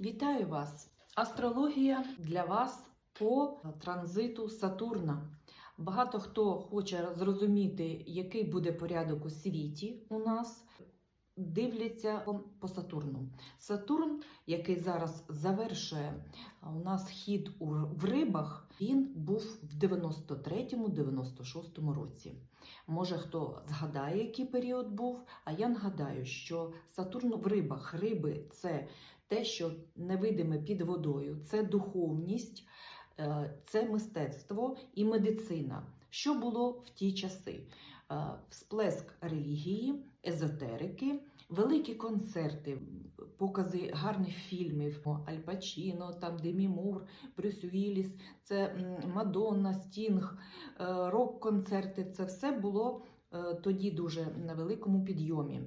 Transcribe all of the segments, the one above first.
Вітаю вас! Астрологія для вас по транзиту Сатурна. Багато хто хоче зрозуміти, який буде порядок у світі у нас. Дивляться по Сатурну. Сатурн, який зараз завершує у нас хід в рибах, він був в 93-96 році. Може, хто згадає, який період був, а я нагадаю, що Сатурн в рибах. Риби це те, що невидиме під водою, це духовність, е, це мистецтво і медицина. Що було в ті часи? Е, Всплеск релігії, езотерики, великі концерти, покази гарних фільмів Аль Пачіно, там Демі Мур, Брюс Уілліс, це Мадонна, Стінг, е, рок-концерти. Це все було тоді дуже на великому підйомі.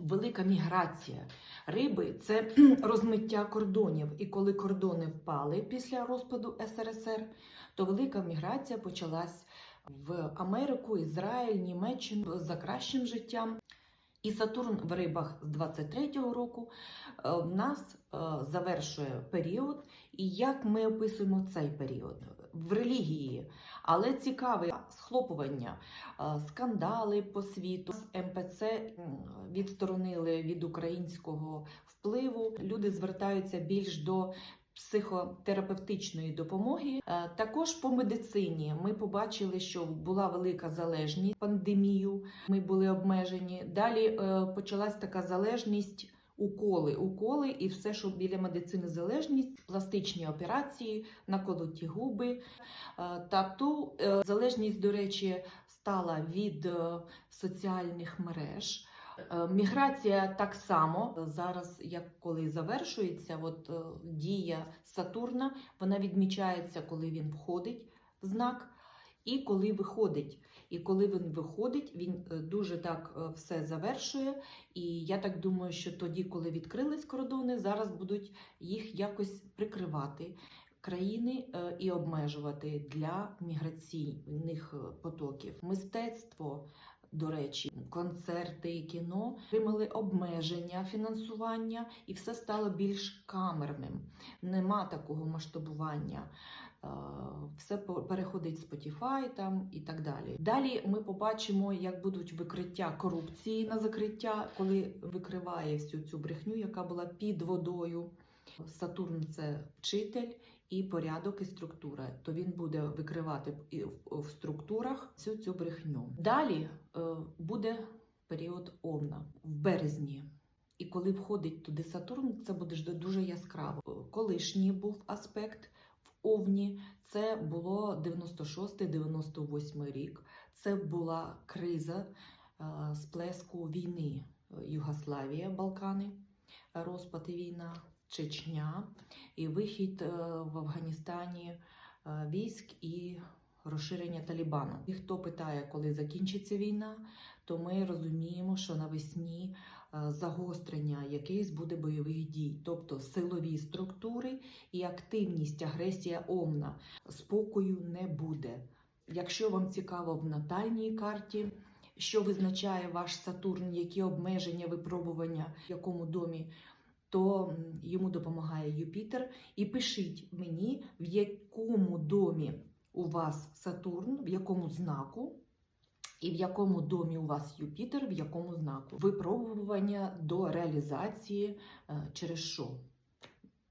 Велика міграція. Риби це розмиття кордонів. І коли кордони впали після розпаду СРСР, то велика міграція почалась в Америку, Ізраїль, Німеччину за кращим життям. І Сатурн в рибах з 23-го року е, в нас е, завершує період. І як ми описуємо цей період в релігії, але цікаве схлопування, е, скандали по світу. МПЦ відсторонили від українського впливу. Люди звертаються більш до психотерапевтичної допомоги. Е, Також по медицині ми побачили, що була велика залежність пандемію. Ми були обмежені. Далі е, почалась така залежність. Уколи, уколи і все, що біля медицини залежність, пластичні операції, наколоті губи. Е, Тату е, залежність, до речі, стала від е, соціальних мереж. Міграція так само зараз, як коли завершується, от дія Сатурна, вона відмічається, коли він входить в знак, і коли виходить. І коли він виходить, він е, дуже так е, все завершує. І я так думаю, що тоді, коли відкрились кордони, зараз будуть їх якось прикривати. Країни е, і обмежувати для міграційних потоків. Мистецтво, до речі, концерти і кіно отримали обмеження фінансування, і все стало більш камерним. Нема такого масштабування. Е, Все переходить Spotify там і так далі. Далі ми побачимо, як будуть викриття корупції на закриття, коли викриває всю цю брехню, яка була під водою. Сатурн це вчитель і порядок і структура. То він буде викривати в- структурах всю цю брехню. Далі е, буде період Овна в березні. І коли входить туди Сатурн, це буде дуже яскраво. Колишній був аспект в Овні. Це було 96-98 рік. Це була криза е, сплеску війни Е, Югославія, Балкани, розпад і війна, Чечня і вихід е, в Афганістані е, військ і розширення Талібану. І хто питає, коли закінчиться війна, то ми розуміємо, що навесні е, загострення якихось буде бойових дій, тобто силові структури і активність, агресія омна. Спокою не буде. Якщо вам цікаво в натальній карті, що визначає ваш Сатурн, які обмеження, випробування, в якому домі, то йому допомагає Юпітер. І пишіть мені, в якому домі у вас Сатурн, в якому знаку, і в якому домі у вас Юпітер, в якому знаку. Випробування до реалізації е, через що?